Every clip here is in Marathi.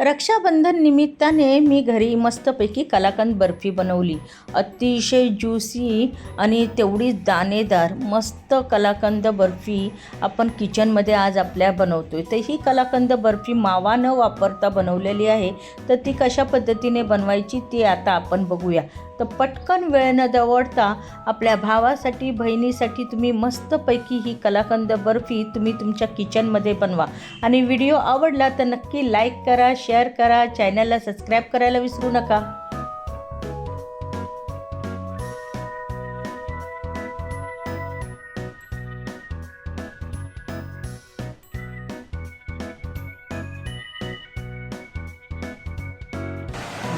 रक्षाबंधन निमित्ताने मी घरी मस्तपैकी कलाकंद बर्फी बनवली. अतिशय ज्युसी आणि तेवढीच दाणेदार मस्त कलाकंद बर्फी आपण किचनमध्ये आज आपल्या बनवतो आहे तर ही कलाकंद बर्फी मावा न वापरता बनवलेली आहे. तर ती कशा पद्धतीने बनवायची ती आता आपण बघूया. तर पटकन वेळ न दवडता आपल्या भावासाठी बहिणीसाठी तुम्ही मस्तपैकी ही कलाकंद बर्फी तुम्ही तुमच्या किचनमध्ये बनवा. आणि व्हिडिओ आवडला तर नक्की लाईक करा शेअर करा चॅनलला सबस्क्राईब करायला विसरू नका.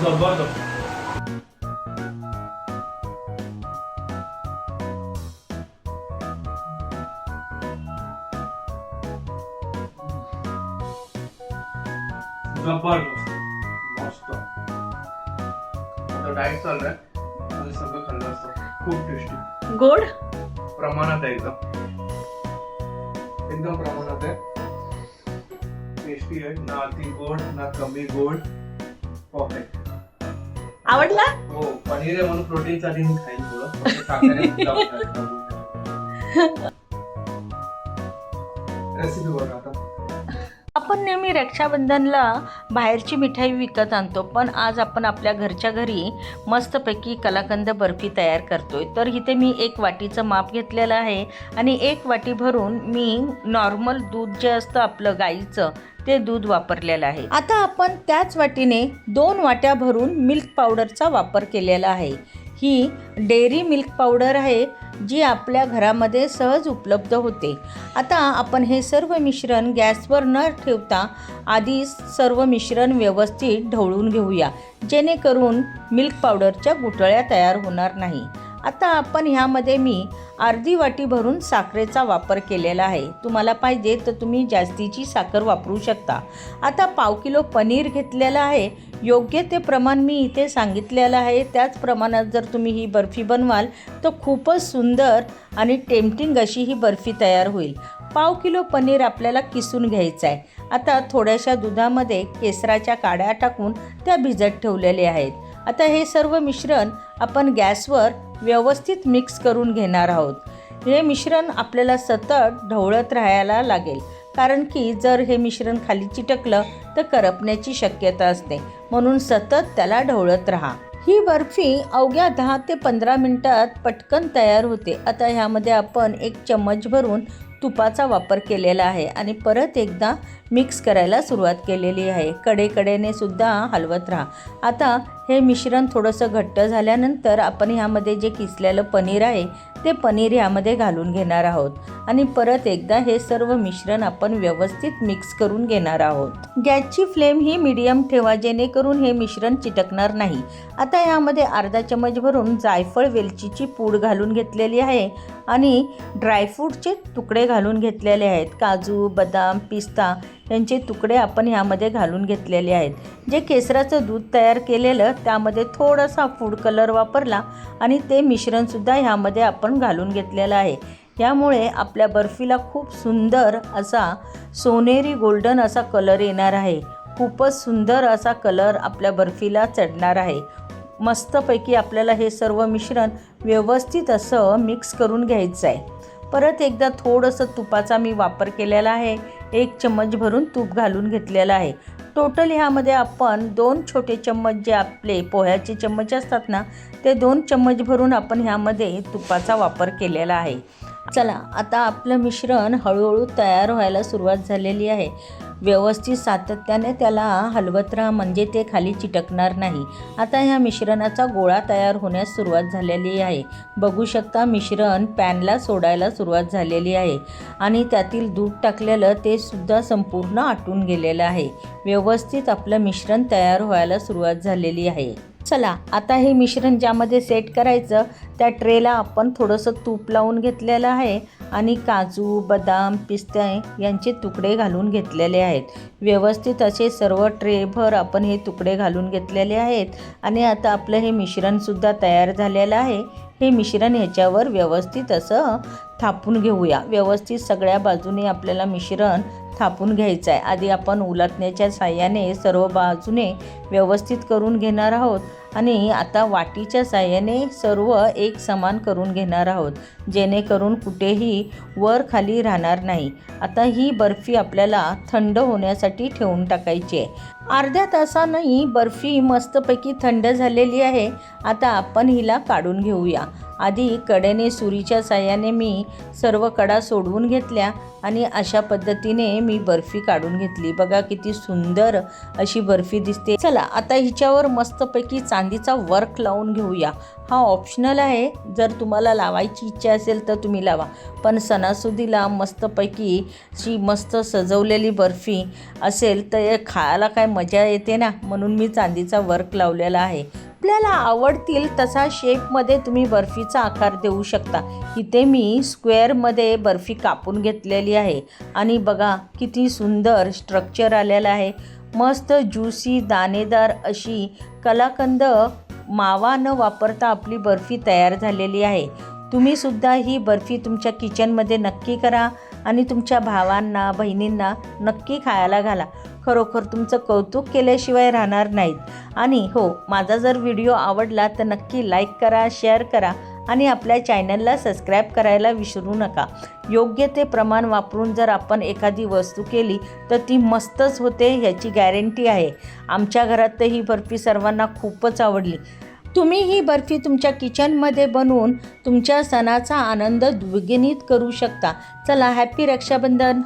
जबरदस्त. जबरदस्त मस्त. आता डाएट चालू आहे. आणि सगळं खाल्लं असतं. खूप टेस्टी गोड? प्रमाणात आहे एकदम. एकदम प्रमाणात आहे. टेस्टी आहे. ना अति गोड ना कमी गोड. परफेक्ट आवडला? हो. पनीर आहे म्हणून प्रोटीन साठी मी खाईन थोडं. फक्त रेसिपी बघा आता. आपण नेहमी रक्षाबंधनला बाहेरची मिठाई विकत आणतो पण आज आपण आपल्या घरच्या घरी मस्तपैकी कलाकंद बर्फी तयार करतोय. तर इथे मी एक वाटीचं माप घेतलेलं आहे आणि एक वाटी भरून मी नॉर्मल दूध जे असतं आपलं गाईचं ते दूध वापरलेलं आहे. आता आपण त्याच वाटीने दोन वाट्या भरून मिल्क पावडरचा वापर केलेला आहे. ही डेअरी मिल्क पावडर आहे जी आपल्या घरामध्ये सहज उपलब्ध होते. आता आपण हे सर्व मिश्रण गॅसवर न ठेवता आधी सर्व मिश्रण व्यवस्थित ढवळून घेऊया जेणेकरून मिल्क पावडरच्या गुठळ्या तयार होणार नाही. आता आपण ह्यामध्ये मी अर्धी वाटी भरून साखरेचा वापर केलेला आहे. तुम्हाला पाहिजे तर तुम्ही जास्तीची साखर वापरू शकता. आता पाव किलो पनीर घेतलेलं आहे. योग्य ते प्रमाण मी इथे सांगितलेलं आहे. त्याच प्रमाणात जर तुम्ही ही बर्फी बनवाल तर खूपच सुंदर आणि टेम्पटिंग अशी ही बर्फी तयार होईल. पाव किलो पनीर आपल्याला किसून घ्यायचं आहे. आता थोड्याशा दुधामध्ये केसराच्या काड्या टाकून त्या भिजत ठेवलेल्या आहेत. आता हे सर्व मिश्रण आपण गॅसवर व्यवस्थित मिक्स करून घेणार आहोत. हे मिश्रण आपल्याला सतत ढवळत राहायला लागेल. कारण की जर हे मिश्रण खाली चिटकलं तर करपण्याची शक्यता असते. म्हणून सतत त्याला ढवळत राहा. ही बर्फी अवघ्या दहा ते पंधरा मिनटात पटकन तयार होते. आता ह्यामध्ये आपण एक चम्मच भरून तुपाचा वापर केलेला आहे आणि परत एकदा मिक्स करायला सुरुवात केलेली आहे. कडेकडेने सुद्धा हलवत राहा. आता हे मिश्रण थोडंसं घट्ट झाल्यानंतर आपण ह्यामध्ये जे किसलेलं पनीर आहे ते पनीर ह्यामध्ये घालून घेणार आहोत. आणि परत एकदा हे सर्व मिश्रण आपण व्यवस्थित मिक्स करून घेणार आहोत. गॅसची फ्लेम ही मीडियम ठेवा जेणेकरून हे मिश्रण चिटकणार नाही. आता ह्यामध्ये अर्धा चमच भरून जायफळ वेलचीची पूड घालून घेतलेली आहे आणि ड्रायफ्रूटचे तुकडे घालून घेतलेले आहेत. काजू बदाम पिस्ता यांचे तुकडे आपण ह्यामध्ये घालून घेतलेले आहेत. जे केसराचं दूध तयार केलेलं त्यामध्ये थोडासा फूड कलर वापरला आणि ते मिश्रणसुद्धा ह्यामध्ये आपण घालून घेतलेलं आहे. यामुळे आपल्या बर्फीला खूप सुंदर असा सोनेरी गोल्डन असा कलर येणार आहे. खूपच सुंदर असा कलर आपल्या बर्फीला चढणार आहे. मस्तपैकी आपल्याला हे सर्व मिश्रण व्यवस्थित असं मिक्स करून घ्यायचं आहे परत एकदा थोडंसं तुपाचा मी वापर केलेला आहे. एक चम्मच भरून तूप घालून घेतलेलं आहे. टोटल ह्यामध्ये आपण दोन छोटे चम्मच जे आपले पोह्याचे चम्मच असतात ना ते दोन चम्मच भरून आपण ह्यामध्ये तुपाचा वापर केलेला आहे. चला आता आपलं मिश्रण हळूहळू तयार व्हायला सुरुवात झालेली आहे. व्यवस्थित सातत्याने त्याला हलवत राहा म्हणजे ते खाली चिटकणार नाही. आता ह्या मिश्रणाचा गोळा तयार होण्यास सुरुवात झालेली आहे. बघू शकता मिश्रण पॅनला सोडायला सुरुवात झालेली आहे आणि त्यातील दूध टाकलेलं ते सुद्धा संपूर्ण आटून गेलेलं आहे. व्यवस्थित आपलं मिश्रण तयार व्हायला सुरुवात झालेली आहे. चला आता हे मिश्रण ज्यामध्ये सेट करायचं त्या ट्रेला आपण थोडंसं तूप लावून घेतलेलं आहे आणि काजू बदाम पिस्ते यांचे तुकडे घालून घेतलेले आहेत. व्यवस्थित असे सर्व ट्रेभर आपण हे तुकडे घालून घेतलेले आहेत आणि आता आपलं हे मिश्रणसुद्धा तयार झालेलं आहे. हे मिश्रण ह्याच्यावर व्यवस्थित असं थापून घेऊया. व्यवस्थित सगळ्या बाजूने आपल्याला मिश्रण थापून घ्यायचं आहे आधी आपण उलटण्याच्या साह्याने सर्व बाजूने व्यवस्थित करून घेणार आहोत आणि आता वाटीच्या साह्याने सर्व एक समान करून घेणार आहोत. जेणेकरून कुठेही वर खाली राहणार नाही. आता ही बर्फी आपल्याला थंड होण्यासाठी ठेवून टाकायची आहे अर्ध्या तासानंही बर्फी मस्तपैकी थंड झालेली आहे. आता आपण हिला काढून घेऊया. आधी कडेने सुरीच्या साह्याने मी सर्व कडा सोडवून घेतल्या आणि अशा पद्धतीने मी बर्फी काढून घेतली. बघा किती सुंदर अशी बर्फी दिसते. चला आता हिच्यावर मस्तपैकी चांदीचा वर्क लावून घेऊया. हा ऑप्शनल आहे. जर तुम्हाला लावायची इच्छा असेल तर तुम्ही लावा. पण सणासुदीला मस्तपैकी जी मस्त सजवलेली बर्फी असेल तर खायला काय मजा येते ना? म्हणून मी चांदीचा वर्क लावलेला आहे. आपल्याला आवडतील तसा शेपमध्ये तुम्ही बर्फीचा आकार देऊ शकता. इथे मी स्क्वेअरमध्ये बर्फी कापून घेतलेली आहे. आणि बघा किती सुंदर स्ट्रक्चर आलेलं आहे. मस्त ज्युसी दाणेदार अशी कलाकंद मावा न वापरता आपली बर्फी तयार झालेली आहे. तुम्हीसुद्धा ही बर्फी तुमच्या किचनमध्ये नक्की करा आणि तुमच्या भावांना बहिणींना नक्की खायला घाला. खरोखर तुमचं कौतुक केल्याशिवाय राहणार नाहीत. आणि हो माझा जर व्हिडिओ आवडला तर नक्की लाईक करा शेअर करा आणि आपल्या चॅनलला सबस्क्राईब करायला विसरू नका. योग्य ते प्रमाण वापरून जर आपण एखादी वस्तू केली तर ती मस्तच होते ह्याची गॅरंटी आहे. आमच्या घरात तर ही बर्फी सर्वांना खूपच आवडली. तुम्ही ही बर्फी तुमच्या किचनमध्ये बनवून तुमच्या सणाचा आनंद द्विगुणित करू शकता. चला हॅपी रक्षाबंधन!